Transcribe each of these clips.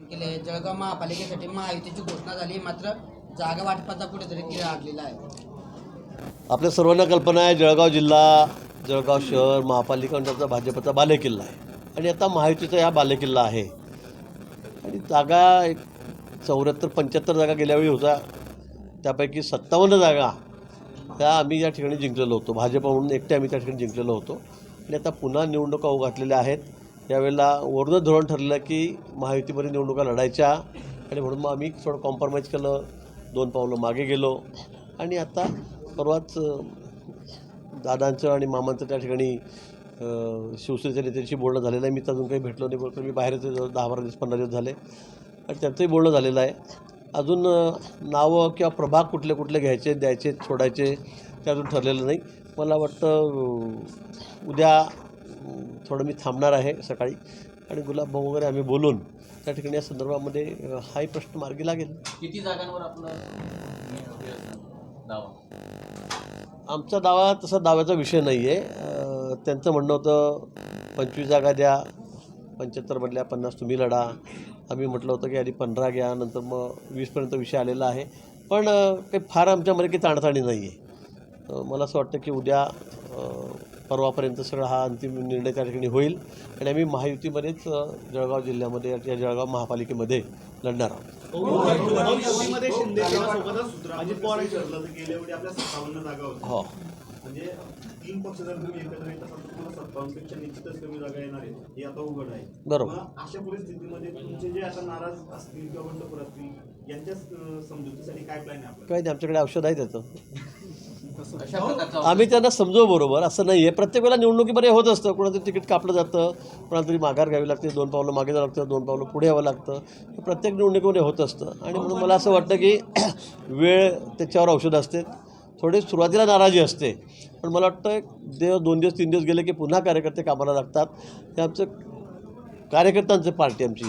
केले. जळगाव महापालिकेसाठी महायुतीची घोषणा झाली. मात्र जागा वाटपाचा कुठेतरी तिढा लागलेला आहे. आपल्या सर्वांना कल्पना आहे जळगाव जिल्हा जळगाव शहर महापालिका त्याचा भाजपचा बालेकिल्ला आहे. आणि आता महायुतीचा हा बालेकिल्ला आहे. आणि जागा एक चौऱ्याहत्तर पंच्याहत्तर जागा गेल्यावेळी होता त्यापैकी सत्तावन्न जागा त्या आम्ही या ठिकाणी जिंकलेलो होतो. भाजप म्हणून एकटे आम्ही त्या ठिकाणी जिंकलेलो होतो. आणि आता पुन्हा निवडणुका होऊ आहेत. यावेळेला वरूनच धोरण ठरलं की महायुतीमध्ये निवडणुका लढायच्या आणि म्हणून मग आम्ही थोडं कॉम्प्रोमाइज केलं. दोन पावलं मागे गेलो. आणि आता परवाच दादांचं आणि मामांचं त्या ठिकाणी शिवसेनेच्या नेत्यांशी बोलणं झालेलं आहे. मी तर अजून काही भेटलो नाही बोलतो मी बाहेरच येतो दहा बारा दिवस पंधरा दिवस झाले. आणि त्यांचंही बोलणं झालेलं आहे. अजून नावं किंवा प्रभाग कुठले कुठले घ्यायचे द्यायचे सोडायचे ते अजून ठरलेलं नाही. मला वाटतं उद्या थोडं मी थांबणार आहे सकाळी आणि गुलाब भाऊ वगैरे आम्ही बोलून त्या ठिकाणी या संदर्भामध्ये हाही प्रश्न मार्गी लागेल. किती जागांवर आपलं दावा? आमचा दावा तसा दाव्याचा विषय नाही आहे त्यांचं म्हणणं होतं पंचवीस जागा द्या पंच्याहत्तरमधल्या पन्नास तुम्ही लढा. आम्ही म्हटलं होतं की आधी पंधरा घ्या नंतर मग वीसपर्यंत विषय आलेला आहे. पण काही फार आमच्यामध्ये काही ताणताणी नाही आहे मला असं वाटतं की उद्या परवापर्यंत सगळा हा अंतिम निर्णय त्या ठिकाणी होईल. आणि आम्ही महायुतीमध्येच जळगाव जिल्ह्यामध्ये या जळगाव महापालिकेमध्ये लढणार आहोत. हो. म्हणजे हे बरोबर. मग अशा परिस्थितीमध्ये तुमचे जे आता नाराज असतील किंवा बंडखोर असतील यांच्या अं, समजुतीसाठी काय प्लॅन आहे आपला काही नाही आमच्याकडे औषध आहे त्याचं. आम्ही त्यांना समजू बरोबर असं नाही आहे प्रत्येक वेळेला निवडणुकीमध्ये होत असतं. कोणाचं तिकीट कापलं जातं कोणाला तरी माघार घ्यावी लागते दोन पावलं मागे जावं लागतं दोन पावलं पुढे यावं लागतं. प्रत्येक निवडणुकीमध्ये होत असतं. आणि म्हणून मला असं वाटतं की वेळ त्याच्यावर औषध असते. थोडी सुरुवातीला नाराजी असते. पण मला वाटतं देव दोन दिवस तीन दिवस गेले की पुन्हा कार्यकर्ते कामाला लागतात. हे आमचं कार्यकर्त्यांचं पार्टी आमची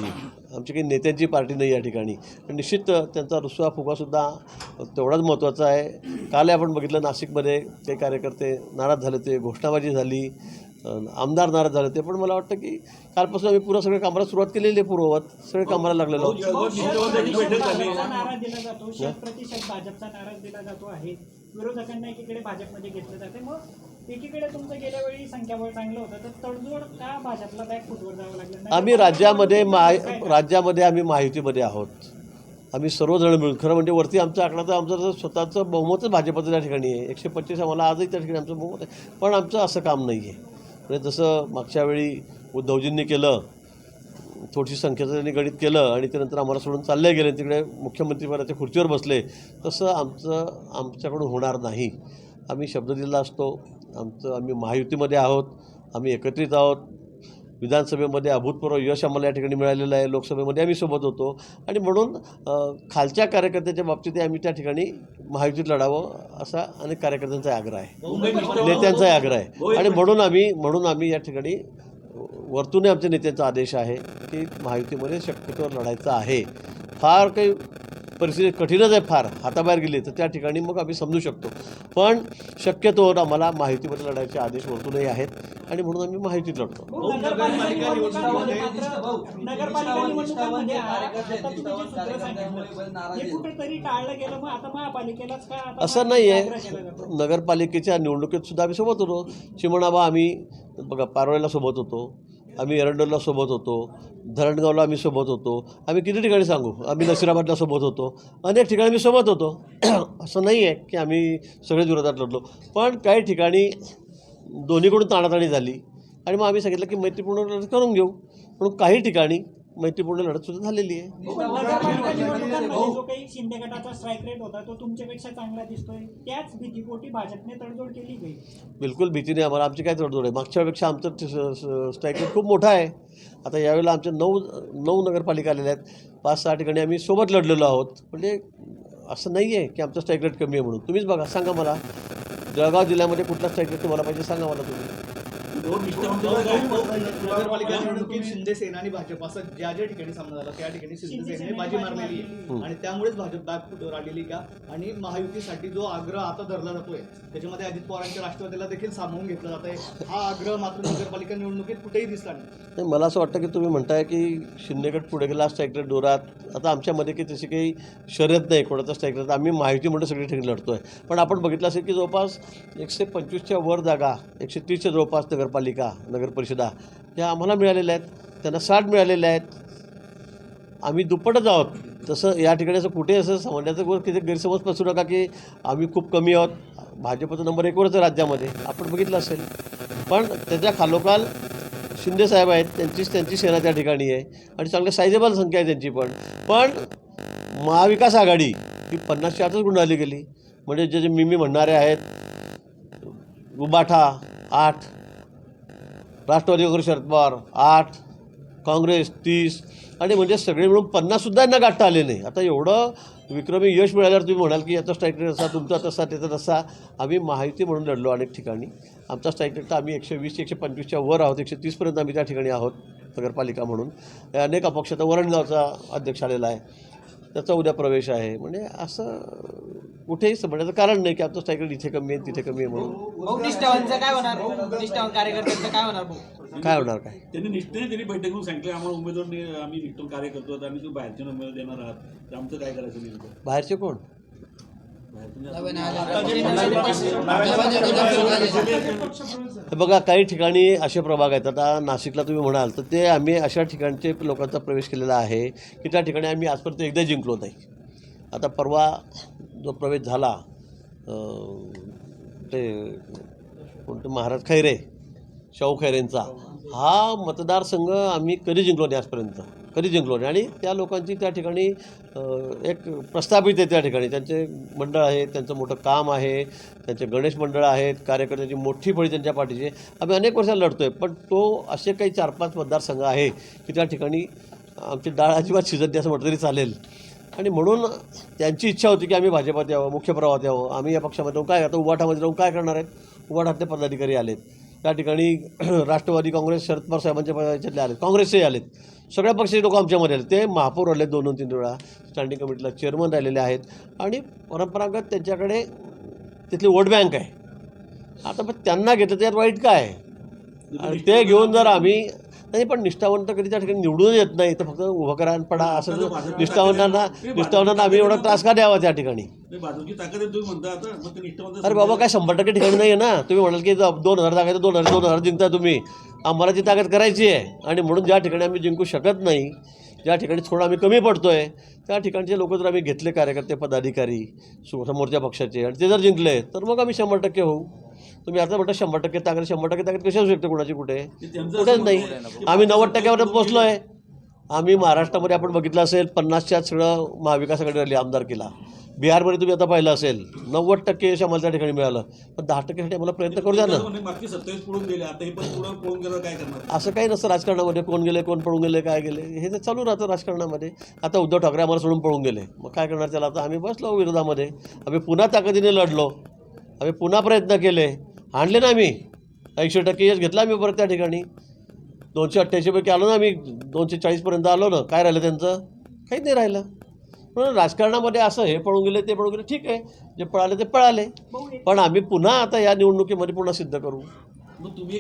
आमची काही नेत्यांची पार्टी नाही या ठिकाणी. पण निश्चित त्यांचा रुसवा फुगासुद्धा तेवढाच महत्त्वाचा आहे. काल आपण बघितलं नाशिकमध्ये काही कार्यकर्ते नाराज झाले ते घोषणाबाजी झाली आमदार नाराज झाले ते पण मला वाटतं की कालपासून आम्ही पुन्हा सगळे कामाला सुरुवात केलेली आहे पूर्ववत. सगळे कामाला लागलेलो. भाजपचा दिला जातो आहे. विरोधकांना एकीकडे भाजपमध्ये घेतलं जाते. मग एकीकडे तुमचं गेल्या वेळी संख्याबळ चांगलं होतं तर तडजोड का भाजपला बॅक फुटवर जावं लागलं? आम्ही राज्यामध्ये महा राज्यामध्ये आम्ही महायुतीमध्ये आहोत. आम्ही सर्वजण मिळून खरं म्हणजे वरती आमचा आकडा तर आमचं स्वतःचं बहुमतच भाजपचं त्या ठिकाणी आहे. एकशे पंचवीस आम्हाला आजही त्या ठिकाणी आमचं बहुमत आहे. पण आमचं असं काम नाही आहे म्हणजे जसं मागच्या वेळी उद्धवजींनी केलं थोडीशी संख्येचं त्यांनी गणित केलं आणि त्यानंतर आम्हाला सोडून चालले गेले तिकडे मुख्यमंत्रीपदाच्या खुर्चीवर बसले तसं आमचं आमच्याकडून होणार नाही. आम्ही शब्द दिला असतो आमचं आम्ही महायुतीमध्ये आहोत आम्ही एकत्रित आहोत. विधानसभेमध्ये अभूतपूर्व यश आम्हाला या ठिकाणी मिळालेलं आहे. लोकसभेमध्ये आम्ही सोबत होतो. आणि म्हणून खालच्या कार्यकर्त्याच्या बाबतीत आम्ही त्या ठिकाणी महायुतीत लढावं असा अनेक कार्यकर्त्यांचा आग्रह आहे. नेत्यांचाही आग्रह आहे. आणि म्हणून आम्ही म्हणून आम्ही या ठिकाणी वरतूनही आमच्या नेत्यांचा आदेश आहे की महायुतीमध्ये शक्यतोवर लढायचं आहे. फार काही परिस्थिती कठीणच आहे फार. हाताबाहेर गेली तर त्या ठिकाणी मग आम्ही समजू शकतो. पण शक्यतोवर आम्हाला माहितीमध्ये लढायचे आदेश वरतूनही आहेत आणि म्हणून आम्ही माहितीत लढतो. असं नाही आहे? नगरपालिकेच्या निवडणुकीत सुद्धा आम्ही सोबत होतो. चिमणाबा आम्ही बघा पारोळ्याला सोबत होतो. आम्ही एरंडोलला सोबत होतो धरणगावला आम्ही सोबत होतो. आम्ही किती ठिकाणी सांगू? आम्ही नसिराबादला सोबत होतो. अनेक ठिकाणी आम्ही सोबत होतो. असं नाही आहे की आम्ही सगळेच विरोधात लढलो. पण काही ठिकाणी दोन्हीकडून ताणाताणी झाली. आणि मग आम्ही सांगितलं की मैत्रीपूर्ण करून घेऊ. म्हणून काही ठिकाणी मैत्रीपूर्ण लढत सुद्धा झालेली आहे. शिंदे गटाचा स्ट्राईक रेट होता तो तुमच्यापेक्षा चांगला दिसतोय. त्याच भीतीपोटी भाजपने तडजोड केली गई बिलकुल भीती नाही आम्हाला आमची काय तडजोड आहे? मागच्या वेळेपेक्षा आमचं स्ट्राईक रेट खूप मोठा आहे. आता यावेळेला आमच्या नऊ नऊ नगरपालिका आलेल्या आहेत. पाच सहा ठिकाणी आम्ही सोबत लढलेलो आहोत. म्हणजे असं नाही आहे की आमचा स्ट्राईक रेट कमी आहे म्हणून. तुम्हीच बघा सांगा मला. जळगाव जिल्ह्यामध्ये कुठला स्ट्राईक रेट तुम्हाला पाहिजे सांगा मला तुम्ही. नगरपालिका निवडणुकीत शिंदे सेना आणि भाजप असं ज्या ज्या ठिकाणी सामना झाला त्या ठिकाणी शिंदे सेनेने बाजी मारलेली आहे. आणि त्यामुळेच भाजप बॅकफुटवर आलेली का? आणि महायुतीसाठी जो आग्रह आता धरला जातोय त्याच्यामध्ये अजित पवारांच्या राष्ट्रवादीला देखील सामावून घेतला जात आहे हा आग्रह मात्र नगरपालिका निवडणुकीत कुठेही दिसला नाही. मला असं वाटतं की तुम्ही म्हणताय की शिंदेगड पुढे गेला स्ट्रायकर दोरात आता आमच्यामध्ये की तशी काही शर्यत नाही कोणाचा स्ट्रायकर आम्ही माहिती म्हणून सगळी ठिकाणी लढतो आहे पण आपण बघितलं असेल की जवळपास एकशे पंचवीसच्या वर जागा एकशे तीसच्या जवळपास नगरपालिका नगरपरिषदा ह्या आम्हाला मिळालेल्या आहेत. त्यांना साठ मिळालेल्या आहेत. आम्ही दुप्पटच आहोत. तसं या ठिकाणी असं कुठे असं समजण्याचं गोष्ट किती गैरसमज पसरू नका की आम्ही खूप कमी आहोत. भाजपचा नंबर एकवरच राज्यामध्ये. आपण बघितलं असेल. पण त्याच्या खालोखाल शिंदे साहेब आहेत. त्यांचीच त्यांची सेना त्या ठिकाणी आहे. आणि चांगल्या सायझेबल संख्या आहे त्यांची पण. पण महाविकास आघाडी ही पन्नासच्या आतच गुंडाळली गेली. म्हणजे जे जे मिमी म्हणणारे आहेत गुबाठा आठ राष्ट्रवादी काँग्रेस शरद पवार आठ काँग्रेस तीस आणि म्हणजे सगळे मिळून पन्नाससुद्धा यांना गाठता आले नाही. आता एवढं विक्रमी यश मिळाल्यावर तुम्ही म्हणाल की याचा स्ट्राईक रेट असा तुमचा तसा त्याचा तसा. आम्ही माहिती म्हणून लढलो अनेक ठिकाणी. आमचा स्ट्राईक रेट तर आम्ही एकशे वीस एकशे पंचवीसच्या वर आहोत एकशे तीसपर्यंत आम्ही त्या ठिकाणी आहोत नगरपालिका म्हणून. अनेक अपक्ष आता वरणगावचा अध्यक्ष आलेला आहे. त्याचा उद्या प्रवेश आहे. म्हणजे असं कुठेही म्हणण्याचं कारण नाही की आमचं रेट इथे कमी आहे तिथे कमी आहे म्हणून. भाऊ निष्ठावांचं काय होणार? निष्ठावान कार्यकर्त्यांचं काय होणार भाऊ? काय होणार काय? त्यांनी निष्ठेने त्यांनी बैठक घेऊन सांगितलं आम्हाला उमेदवार आम्ही निष्ठून कार्य करतो आता आम्ही तुम्ही बाहेरचे उमेदवार देणार आहात तर आमचं काय करायचं नेमकं? बाहेरचे कोण? हे बघा काही ठिकाणी असे प्रभाग आहेत. आता नाशिकला तुम्ही म्हणाल तर ते आम्ही अशा ठिकाणचे लोकांचा प्रवेश केलेला आहे की त्या ठिकाणी आम्ही आजपर्यंत एकदा जिंकलो नाही. आता परवा जो प्रवेश झाला ते कोणतं महाराज खैरे शाहू खैरेंचा हा मतदारसंघ आम्ही कधी जिंकलो नाही आजपर्यंत. कधी जिंकलो नाही. आणि त्या लोकांची त्या ठिकाणी एक प्रस्थापित आहे त्या ठिकाणी. त्यांचे मंडळ आहे त्यांचं मोठं काम आहे त्यांचे गणेश मंडळ आहेत कार्यकर्त्यांची मोठी फळी त्यांच्या पाठीची आम्ही अनेक वर्षाला लढतो आहे पण तो असे काही चार पाच मतदारसंघ आहे की त्या ठिकाणी आमची डाळ अजिबात शिजत नाही असं म्हटलं तरी चालेल. आणि म्हणून त्यांची इच्छा होती की आम्ही भाजपात यावं मुख्य प्रवाहात यावं. आम्ही या पक्षामध्ये राहून काय आता उबाठामध्ये राहून काय करणार आहेत? उबाठातले पदाधिकारी आलेत. त्या ठिकाणी राष्ट्रवादी काँग्रेस शरद पवार साहेबांच्या याच्यातले आलेत. काँग्रेसचे आलेत. सगळ्या पक्षाचे लोक आमच्यामध्ये आले ते महापौर आले दोन दोन तीन वेळा. स्टँडिंग कमिटीला चेअरमन राहिलेले आहेत. आणि परंपरागत त्यांच्याकडे तिथली वोट बँक आहे. आता मग त्यांना घेतलं त्यात वाईट काय? आणि ते घेऊन जर आम्ही नाही पण निष्ठावंत कधी त्या ठिकाणी निवडून येत नाही. तर फक्त उभं करा पडा. असं निष्ठावंतांना निष्ठावंतांना आम्ही एवढा त्रास का द्यावा त्या ठिकाणी? अरे बाबा काय शंभर टक्के ठिकाणी नाही आहे ना. तुम्ही म्हणाल की दोन हजार जागा दोन हजार दोन हजार जिंकता तुम्ही. आम्हाला ती ताकद करायची आहे. आणि म्हणून ज्या ठिकाणी आम्ही जिंकू शकत नाही ज्या ठिकाणी थोडं आम्ही कमी पडतो आहे त्या ठिकाणचे लोक जर आम्ही घेतले कार्यकर्ते पदाधिकारी समोरच्या पक्षाचे आणि ते जर जिंकले तर मग आम्ही शंभर टक्के होऊ. तुम्ही आता म्हणता शंभर टक्के ताकद शंभर टक्के ताकद कशी असू शकते कोणाची कुठे? कुठेच नाही. आम्ही नव्वद टक्क्यावर पोचलो आहे आम्ही महाराष्ट्रामध्ये आपण बघितलं असेल पन्नासच्या सगळं महाविकास आघाडी आली आमदार केला बिहारमध्ये तुम्ही आता पाहिलं असेल नव्वद टक्के यश आम्हाला त्या ठिकाणी मिळालं. पण दहा टक्क्यासाठी आम्हाला प्रयत्न करू द्या ना. असं काही नसतं राजकारणामध्ये कोण गेले कोण पळून गेले काय गेले. हे तर चालू राहतं राजकारणामध्ये. आता उद्धव ठाकरे आम्हाला सोडून पळून गेले. मग काय करणार त्याला? आता आम्ही बसलो विरोधामध्ये. आम्ही पुन्हा ताकदीने लढलो. आम्ही पुन्हा प्रयत्न केले. आणले ना आम्ही. ऐंशी टक्के यश घेतला आम्ही परत त्या ठिकाणी. दोनशे अठ्ठ्याऐंशीपैकी आलो ना आम्ही दोनशे चाळीसपर्यंत आलो ना. काय राहिलं त्यांचं? काहीच नाही राहिलं. म्हणून राजकारणामध्ये असं हे पळून गेले ते पळून गेले ठीक आहे. जे पळाले ते पळाले. पण आम्ही पुन्हा आता या निवडणुकीमध्ये पुन्हा सिद्ध करू. मग तुम्ही